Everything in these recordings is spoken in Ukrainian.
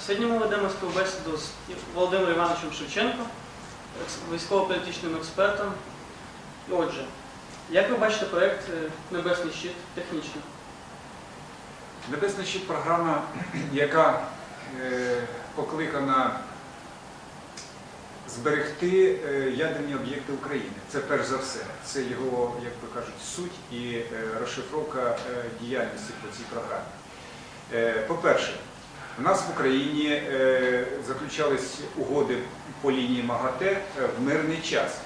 Сьогодні ми ведемо співбесіду з Володимиром Івановичем Шевченком, військово-політичним експертом. І Отже, як ви бачите проєкт е, Небесний щит технічно? Небесний щит програма, яка е, покликана зберегти е, ядерні об'єкти України. Це перш за все. Це його, як то кажуть, суть і розшифровка діяльності по цій програмі. По-перше, у нас в Україні е, заключались угоди по лінії МАГАТЕ е, в мирний час.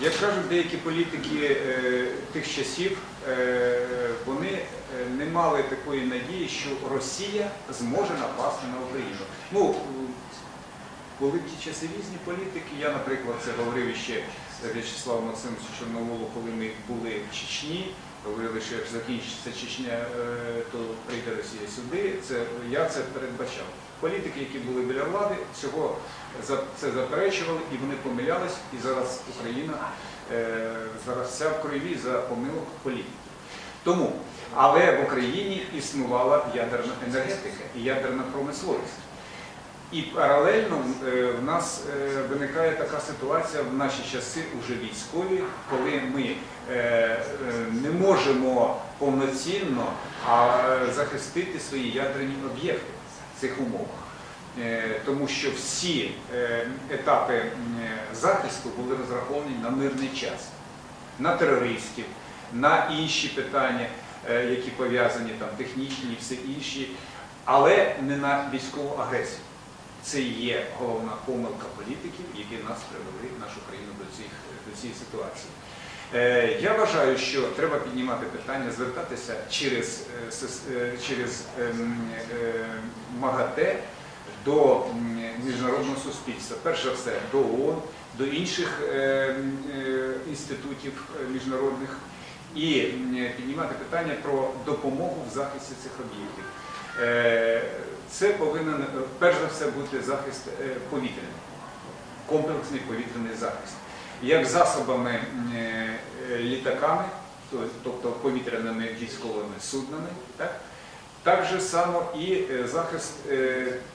Як кажуть деякі політики е, тих часів, вони не мали такої надії, що Росія зможе напасти на Україну. Ну, були ті часи різні політики. Я, наприклад, це говорив іще В'ячеславу Максимовичу Чорноволу, коли ми були в Чечні. Говорили, що як закінчиться Чечня, е, то прийде Росія сюди. Це я це передбачав. Політики, які були біля влади, цього це заперечували і вони помилялись. І зараз Україна е, зараз вся в крові за помилок політиків. Тому, але в Україні існувала ядерна енергетика і ядерна промисловість. І паралельно е, в нас е, виникає така ситуація в наші часи уже військові, коли ми е, не можемо повноцінно захистити свої ядерні об'єкти в цих умовах. Тому що всі етапи захисту були розраховані на мирний час, на терористів, на інші питання, які пов'язані там технічні і все інші, але не на військову агресію. Це є головна помилка політиків, які нас привели нашу країну до, цих, до цієї ситуації. Е, Я вважаю, що треба піднімати питання, звертатися через, е, е, через ем, МАГАТЕ до міжнародного суспільства. Перш за все до ООН, до інших е, м, е, інститутів міжнародних і піднімати питання про допомогу в захисті цих об'єктів. Це повинен е, перш за все бути захист е, повітряний, комплексний повітряний захист. Як засобами е, літаками, тобто повітряними військовими суднами, так? так же само і захист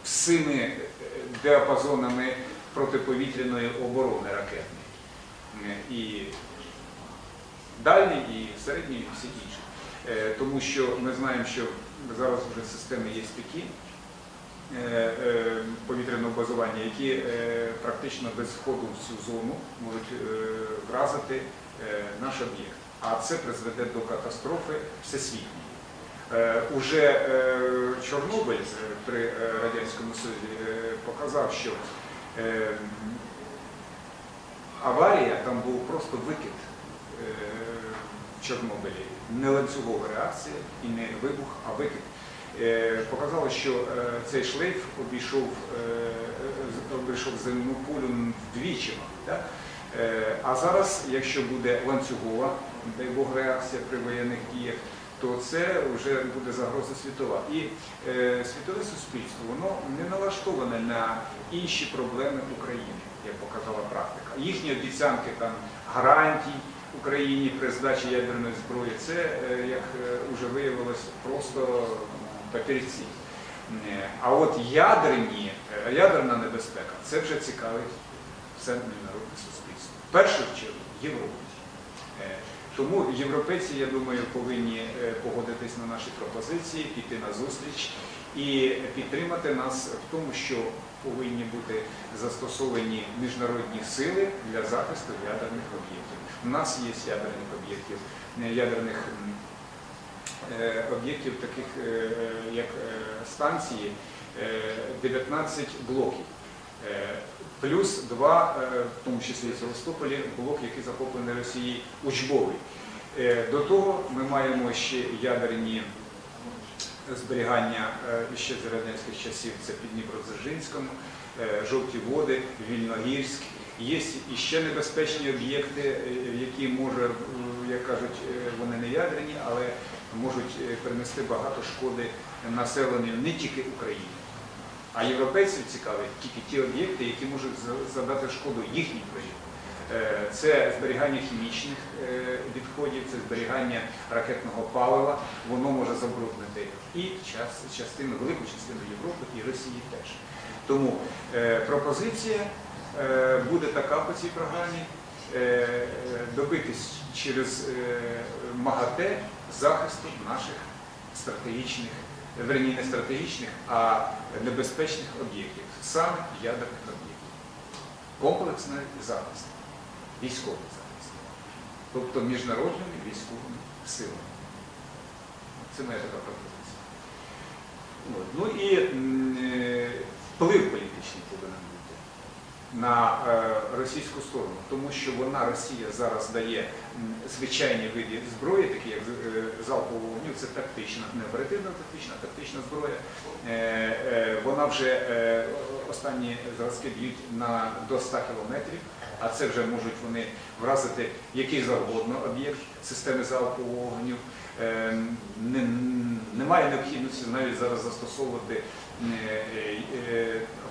всіми діапазонами протиповітряної оборони ракетної. І дальній, і середній, і всі інші. Тому що ми знаємо, що зараз вже системи є такі повітряного базування, які е, практично без входу в цю зону можуть е, вразити е, наш об'єкт. А це призведе до катастрофи всесвітньої. Е, Уже е, Чорнобиль е, при е, Радянському Союзі е, показав, що е, аварія там був просто викид е, в Чорнобилі. Не ланцюгова реакція і не вибух, а викид. Е, Показало, що е, цей шлейф обійшов, е, обійшов земну кулю вдвічі. Е, А зараз, якщо буде ланцюгова, дай Бог, реакція при воєнних діях, то це вже буде загроза світова. І е, світове суспільство воно не налаштоване на інші проблеми України, як показала практика. Їхні обіцянки там гарантій Україні при здачі ядерної зброї, це, е, як е, вже виявилось, просто папірці. Е, А от ядерні, е, ядерна небезпека це вже цікавить все міжнародне суспільство. В першу чергу Європу. Е, Тому європейці, я думаю, повинні погодитись на наші пропозиції, піти на зустріч і підтримати нас в тому, що повинні бути застосовані міжнародні сили для захисту ядерних об'єктів. У нас є ядерних об'єктів, ядерних об'єктів, таких е, е, як е, станції, е, 19 блоків. Е, Плюс два, е, в тому числі Севастополі, блок, який захоплений Росією, учбовий. Е, До того ми маємо ще ядерні зберігання е, ще з радянських часів, це під Дніпродзержинському, е, Жовті води, Вільногірськ. Є і ще небезпечні об'єкти, е, які може, е, як кажуть, е, вони не ядерні, але можуть е, принести багато шкоди населенню не тільки України. А європейців цікавить тільки ті об'єкти, які можуть за- завдати шкоду їхній країні. Е, Це зберігання хімічних е, відходів, це зберігання ракетного палива. Воно може забруднити і частину, велику частину Європи і Росії теж. Тому пропозиція буде така по цій програмі добитись через е, МАГАТЕ захисту наших стратегічних, верні не стратегічних, а небезпечних об'єктів, саме ядерних об'єктів. Комплексний захист, військовий захист, тобто міжнародними військовими силами. Це моя така пропозиція. Ну і е, вплив політичний повинен бути на е, російську сторону, тому що вона, Росія, зараз дає звичайні види зброї, такі як е, залпового вогню, це тактична, не оперативна тактична, а тактична зброя. Е, Вона вже останні зразки б'ють на до 100 кілометрів, а це вже можуть вони вразити який завгодно об'єкт системи залпового вогню. Не- Немає необхідності навіть зараз застосовувати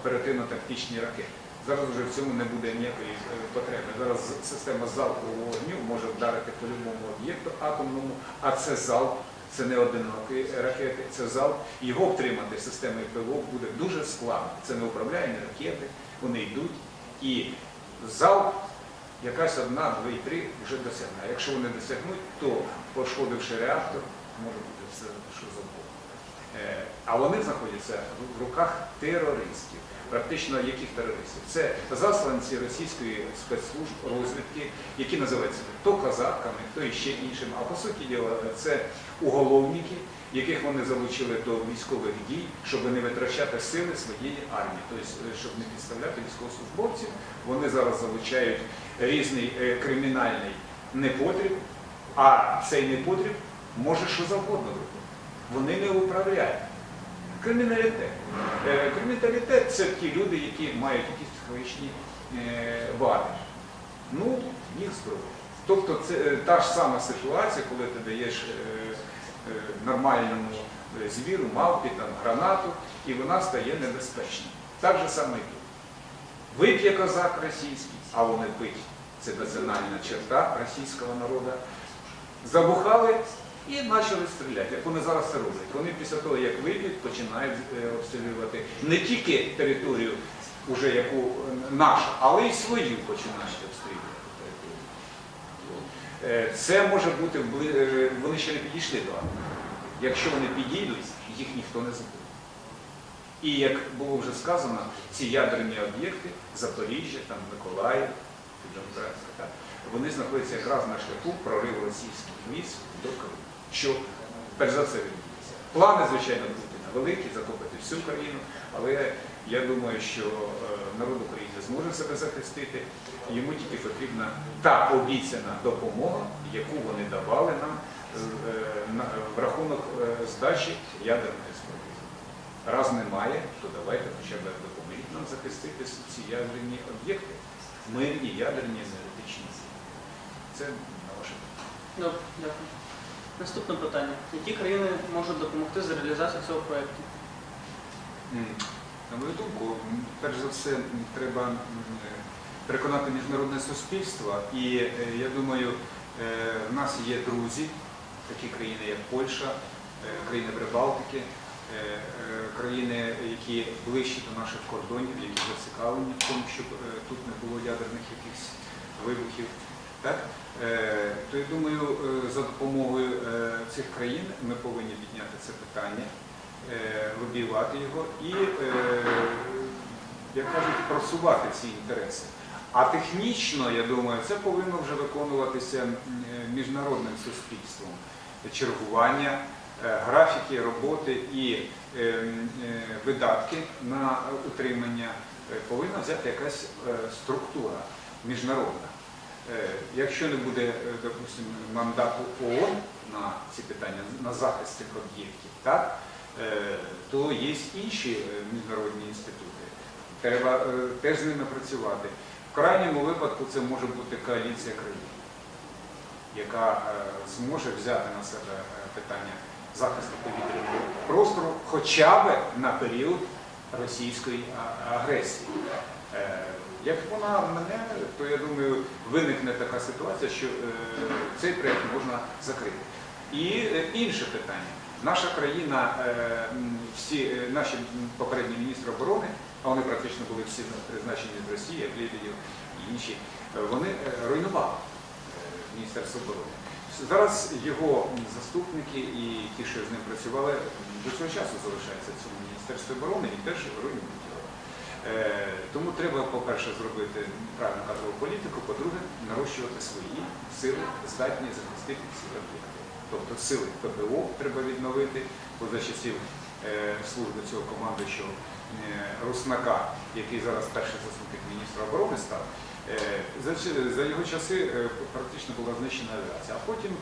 оперативно-тактичні ракети. Зараз вже в цьому не буде ніякої е, потреби. Зараз система залпового вогню може вдарити по будь-якому об'єкту атомному, а це залп, це не одинокі ракети, це залп. Його втримати системою ПВО буде дуже складно. Це не управляємі ракети, вони йдуть. І залп якась одна, дві, три вже досягне. Якщо вони досягнуть, то пошкодивши реактор, може бути все що завгодно. Е, А вони знаходяться в руках терористів. Практично яких терористів? Це засланці російської спецслужб розвідки, які називаються то казаками, то іще іншим. А по суті діла, це уголовники, яких вони залучили до військових дій, щоб не витрачати сили своєї армії, тобто, щоб не підставляти військовослужбовців. Вони зараз залучають різний е, кримінальний непотріб, а цей непотріб може що завгодно робити. Вони не управляють. Криміналітет. Е, Криміналітет це ті люди, які мають якісь психологічні е, вади. Ну, їх зброя. Тобто це е, та ж сама ситуація, коли ти даєш нормальному звіру, мавпі, там, гранату, і вона стає небезпечною. Так же саме і тут. Вип'є козак російський, а вони пить. Це національна черта російського народу. Забухали і почали стріляти. Як вони зараз це роблять? Вони після того, як вип'ють, починають е, обстрілювати не тільки територію, уже яку е, нашу, але й свою починають обстрілювати територію. Е, Це може бути, вони ще не підійшли до армії. Якщо вони підійдуть, їх ніхто не забуде. І як було вже сказано, ці ядерні об'єкти Запоріжжя, там Миколаїв, вони знаходяться якраз на шляху прориву російських військ до Криму. Що перш за все відбудеться. Плани, звичайно, Путіна великі, захопити всю країну, але я думаю, що е, народ України зможе себе захистити. Йому тільки потрібна та обіцяна допомога, яку вони давали нам е, в рахунок е, здачі ядерної зброї. Раз немає, то давайте хоча б допоможіть нам захистити ці ядерні об'єкти, мирні ядерні енергетичні сили. Це на ваше питання. Дякую. Наступне питання. Які країни можуть допомогти з реалізацією цього проєкту? На мою думку, перш за все, треба переконати міжнародне суспільство. І е, я думаю, е, в нас є друзі, такі країни, як Польща, е, країни Прибалтики, країни, які ближчі до наших кордонів, які зацікавлені в тому, щоб тут не було ядерних якихось вибухів. Так? Е, То я думаю, е, за допомогою е, цих країн ми повинні підняти це питання лобіювати його і, як кажуть, просувати ці інтереси. А технічно, я думаю, це повинно вже виконуватися міжнародним суспільством. Чергування, графіки роботи і видатки на утримання повинна взяти якась структура міжнародна. Е, Якщо не буде, е, допустимо, мандату ООН на ці питання, на захист цих об'єктів, так, е, то є інші міжнародні інститути. Треба теж з ними працювати. В крайньому випадку це може бути коаліція країн, яка зможе взяти на себе питання захисту повітряного простору хоча б на період російської агресії. Як вона мене, то я думаю, виникне така ситуація, що е, цей проєкт можна закрити. І е, інше питання. Наша країна, е, всі наші попередні міністри оборони, а вони практично були всі призначені з Росії, як і інші, вони руйнували Міністерство оборони. Зараз його заступники і ті, що з ним працювали, до цього часу залишаються в цьому Міністерстві оборони і теж руйнують його. Е, Тому треба, по-перше, зробити правильну кадрову політику, по-друге, нарощувати свої сили, здатні захистити ці об'єкти. Тобто сили ППО треба відновити, бо за часів е, служби цього командуючого е, Руснака, який зараз перший заступник міністра оборони став, за, його часи практично була знищена авіація. А потім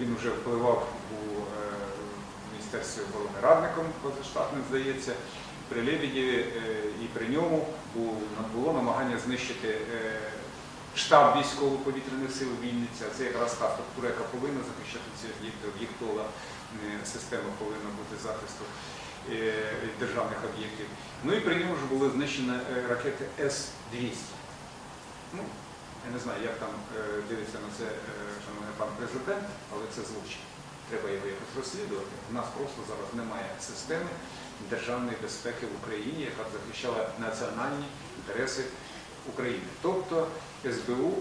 він вже впливав у Міністерстві оборони радником позаштатним, здається, при Лебедєві е, і при ньому було намагання знищити е, штаб військово-повітряних сил Вінниця. Це якраз та структура, яка повинна захищати ці об'єкти, об'єктова система повинна бути захисту е, державних об'єктів. Ну і при ньому ж були знищені ракети С-200. Ну, я не знаю, як там дивиться на це, шановний пан президент, але це злочин. Треба його якось розслідувати. У нас просто зараз немає системи державної безпеки в Україні, яка б захищала національні інтереси України. Тобто СБУ,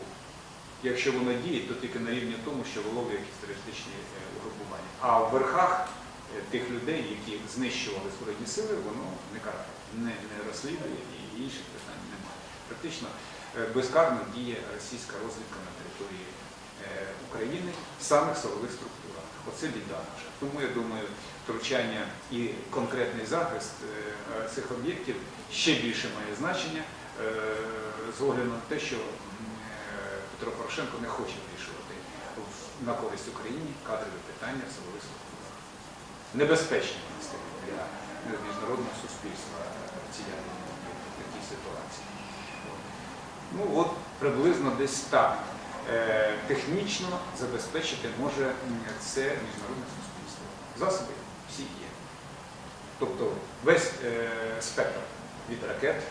якщо воно діє, то тільки на рівні тому, що виловлює якісь терористичні е, угрупування. А в верхах е, тих людей, які знищували збройні сили, воно не карає, не, не розслідує і інших питань немає. Практично е, безкарно діє російська розвідка на території України самих силових структурах. Оце біда наша. Тому я думаю, втручання і конкретний захист е, цих об'єктів ще більше має значення е, з огляду на те, що е, Петро Порошенко не хоче вирішувати на користь Україні кадрові питання силових. Небезпечні для міжнародного суспільства ці ядерні об'єкти в такій ситуації. Ну от приблизно десь так. Е, Технічно забезпечити може це міжнародне суспільство. Засоби всі є. Тобто весь е, спектр від ракет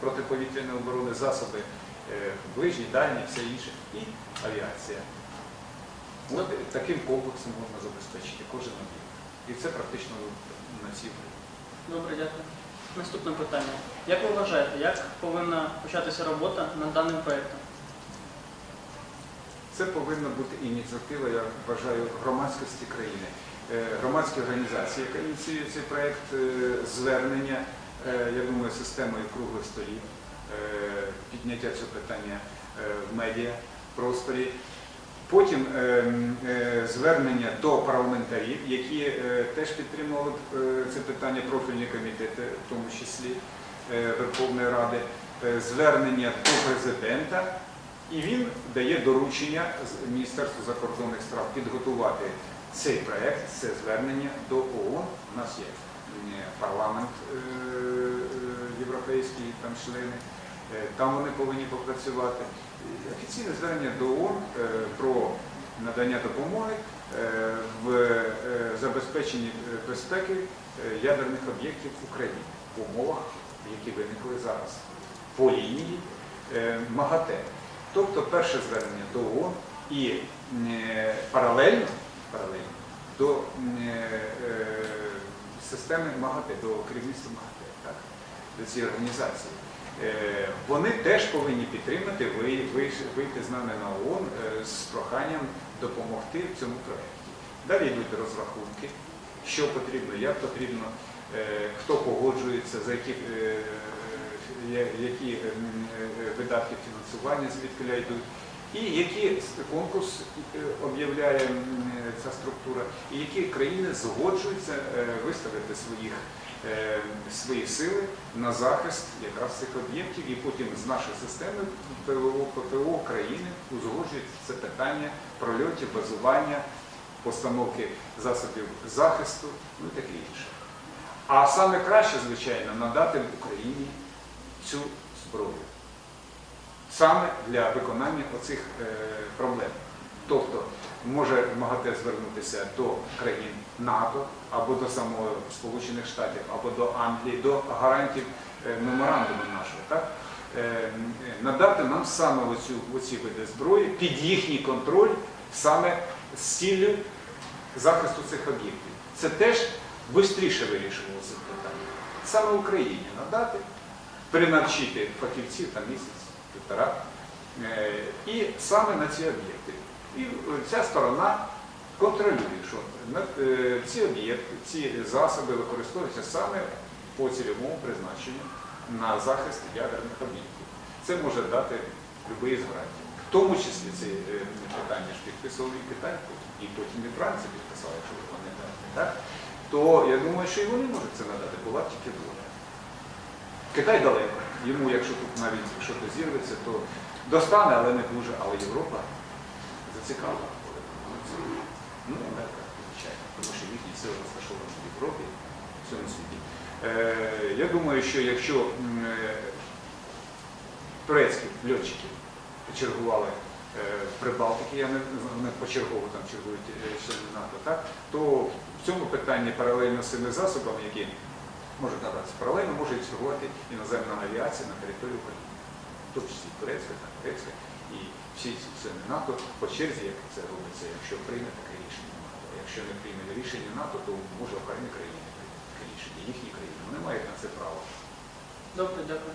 протиповітряної оборони, засоби е, ближні, дальні, все інше, і авіація. От таким комплексом можна забезпечити кожен об'єкт. І це практично на всі Добре, дякую. Наступне питання. Як ви вважаєте, як повинна початися робота над даним проєктом? Це повинна бути ініціатива, я вважаю, громадськості країни, Е, громадські організації, яка ініціює цей проєкт, е, звернення, е, я думаю, системою круглих столів, підняття цього питання в медіа просторі. Потім звернення до парламентарів, які теж підтримували це питання профільні комітети, в тому числі Верховної Ради, звернення до президента, і він дає доручення Міністерству закордонних справ підготувати цей проект, це звернення до ООН. У нас є парламент е, е, європейський, там члени, е, там вони повинні попрацювати. Офіційне звернення до ООН про надання допомоги в забезпеченні безпеки ядерних об'єктів України в умовах, які виникли зараз по лінії МАГАТЕ. Тобто перше звернення до ООН і е, паралельно, паралельно до е, е, системи МАГАТЕ, до керівництва МАГАТЕ, так, до цієї організації. Вони теж повинні підтримати, вийти з нами на ООН з проханням допомогти в цьому проєкті. Далі йдуть розрахунки, що потрібно, як потрібно, хто погоджується, за які, які ем, е, видатки фінансування звідки йдуть, і с- конкурс е, об'являє е, ця структура, і які країни згоджуються е, виставити своїх, е, свої сили на захист якраз цих об'єктів, і потім з нашої системи ПВО, ППО країни узгоджують це питання прольотів, базування, постановки засобів захисту, ну і таке інше. А саме краще, звичайно, надати Україні цю зброю саме для виконання оцих е, проблем. Тобто може МАГАТЕ звернутися до країн НАТО або до самого Сполучених Штатів, або до Англії, до гарантів е, меморандуму нашого, так? Е, надати нам саме оцю, оці види зброї під їхній контроль, саме з ціллю захисту цих об'єктів. Це теж швидше вирішувало це питання. Саме Україні надати, принавчити фахівців там місяць, півтора, е, і саме на ці об'єкти. І ця сторона контролює, що е, ці об'єкти, ці засоби використовуються саме по цільовому призначенню на захист ядерних об'єктів. Це може дати будь-який з гарантій. В тому числі ці е, питання ж підписували і Китай, і потім і Франція підписала, якщо ви пам'ятаєте. То я думаю, що і вони можуть це надати, була тільки воля. Китай далеко. Йому, якщо тут навіть щось зірветься, то достане, але не дуже. Але Європа зацікавлена. Ну, Америка, звичайно, тому що їхні сили розташовані в Європі, в цьому світі. Е, я думаю, що якщо е, турецькі льотчики чергували е, в Прибалтиці, я не вони почергово там чергують члени НАТО, так, то в цьому питанні паралельно з цими засобами, які можуть надатися, паралельно може існувати іноземна авіація на території України, в тому числі турецька, та турецька і всі ці члени НАТО по черзі, як це робиться, якщо прийме таке рішення НАТО. Якщо не прийме рішення НАТО, то може окремі країни прийняти таке рішення, їхні країни. Вони мають на це право. Добре, дякую.